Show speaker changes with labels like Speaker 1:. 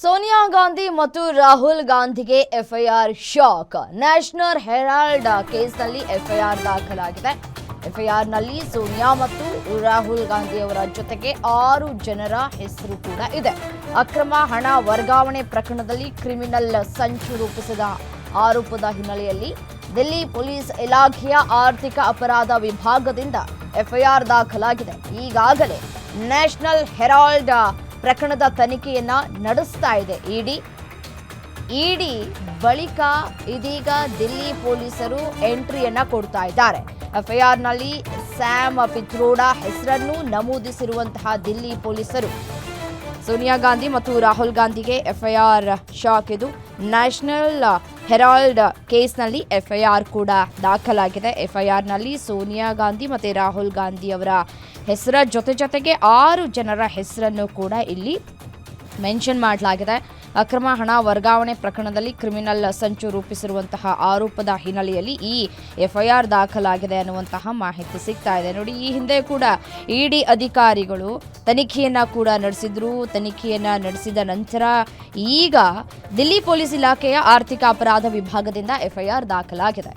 Speaker 1: ಸೋನಿಯಾ ಗಾಂಧಿ ಮತ್ತು ರಾಹುಲ್ ಗಾಂಧಿಗೆ FIR shock. National Herald ಕೇಸ್ನಲ್ಲಿ ಎಫ್ಐಆರ್ ದಾಖಲಾಗಿದೆ. ಎಫ್ಐಆರ್ನಲ್ಲಿ ಸೋನಿಯಾ ಮತ್ತು ರಾಹುಲ್ ಗಾಂಧಿ ಅವರ ಜೊತೆಗೆ ಆರು ಜನರ ಹೆಸರು ಕೂಡ ಇದೆ. ಅಕ್ರಮ ಹಣ ವರ್ಗಾವಣೆ ಪ್ರಕರಣದಲ್ಲಿ ಕ್ರಿಮಿನಲ್ ಸಂಚು ರೂಪಿಸಿದ ಆರೋಪದ ಹಿನ್ನೆಲೆಯಲ್ಲಿ ದಿಲ್ಲಿ ಪೊಲೀಸ್ ಇಲಾಖೆಯ ಆರ್ಥಿಕ ಅಪರಾಧ ವಿಭಾಗದಿಂದ ಎಫ್ಐಆರ್ ದಾಖಲಾಗಿದೆ. ಈಗಾಗಲೇ ನ್ಯಾಷನಲ್ ಹೆರಾಲ್ಡ್ ಪ್ರಕರಣದ ತನಿಖೆಯನ್ನ ನಡೆಸ್ತಾ ಇದೆ. ಇಡಿ ಇಡಿ ಬಳಿಕ ಇದೀಗ ದಿಲ್ಲಿ ಪೊಲೀಸರು ಎಂಟ್ರಿಯನ್ನ ಕೊಡ್ತಾ ಇದ್ದಾರೆ. ಎಫ್ಐಆರ್ನಲ್ಲಿ ಸ್ಯಾಮ್ ಪಿತ್ರೋಡ ಹೆಸರನ್ನು ನಮೂದಿಸಿರುವಂತಹ ದಿಲ್ಲಿ ಪೊಲೀಸರು. ಸೋನಿಯಾ ಗಾಂಧಿ ಮತ್ತು ರಾಹುಲ್ ಗಾಂಧಿಗೆ ಎಫ್ಐಆರ್ ಶಾಕ್ ಇದು ನ್ಯಾಷನಲ್ ಹೆರಾಲ್ಡ್ ಕೇಸ್ನಲ್ಲಿ ಎಫ್ಐಆರ್ ಕೂಡ ದಾಖಲಾಗಿದೆ. ಎಫ್ಐಆರ್ನಲ್ಲಿ ಸೋನಿಯಾ ಗಾಂಧಿ ಮತ್ತು ರಾಹುಲ್ ಗಾಂಧಿ ಅವರ ಹೆಸರ ಜೊತೆ ಜೊತೆಗೆ ಆರು ಜನರ ಹೆಸರನ್ನು ಕೂಡ ಇಲ್ಲಿ ಮೆನ್ಷನ್ ಮಾಡಲಾಗಿದೆ. ಅಕ್ರಮ ಹಣ ವರ್ಗಾವಣೆ ಪ್ರಕರಣದಲ್ಲಿ ಕ್ರಿಮಿನಲ್ ಸಂಚು ರೂಪಿಸಿರುವಂತಹ ಆರೋಪದ ಹಿನ್ನೆಲೆಯಲ್ಲಿ ಈ ಎಫ್ಐಆರ್ ದಾಖಲಾಗಿದೆ ಅನ್ನುವಂತಹ ಮಾಹಿತಿ ಸಿಗ್ತಾ ಇದೆ. ನೋಡಿ, ಈ ಹಿಂದೆ ಕೂಡ ಇಡಿ ಅಧಿಕಾರಿಗಳು ತನಿಖೆಯನ್ನ ಕೂಡ ನಡೆಸಿದ್ರು. ತನಿಖೆಯನ್ನ ನಡೆಸಿದ ನಂತರ ಈಗ ದಿಲ್ಲಿ ಪೊಲೀಸ್ ಇಲಾಖೆಯ ಆರ್ಥಿಕ ಅಪರಾಧ ವಿಭಾಗದಿಂದ ಎಫ್ಐಆರ್ ದಾಖಲಾಗಿದೆ.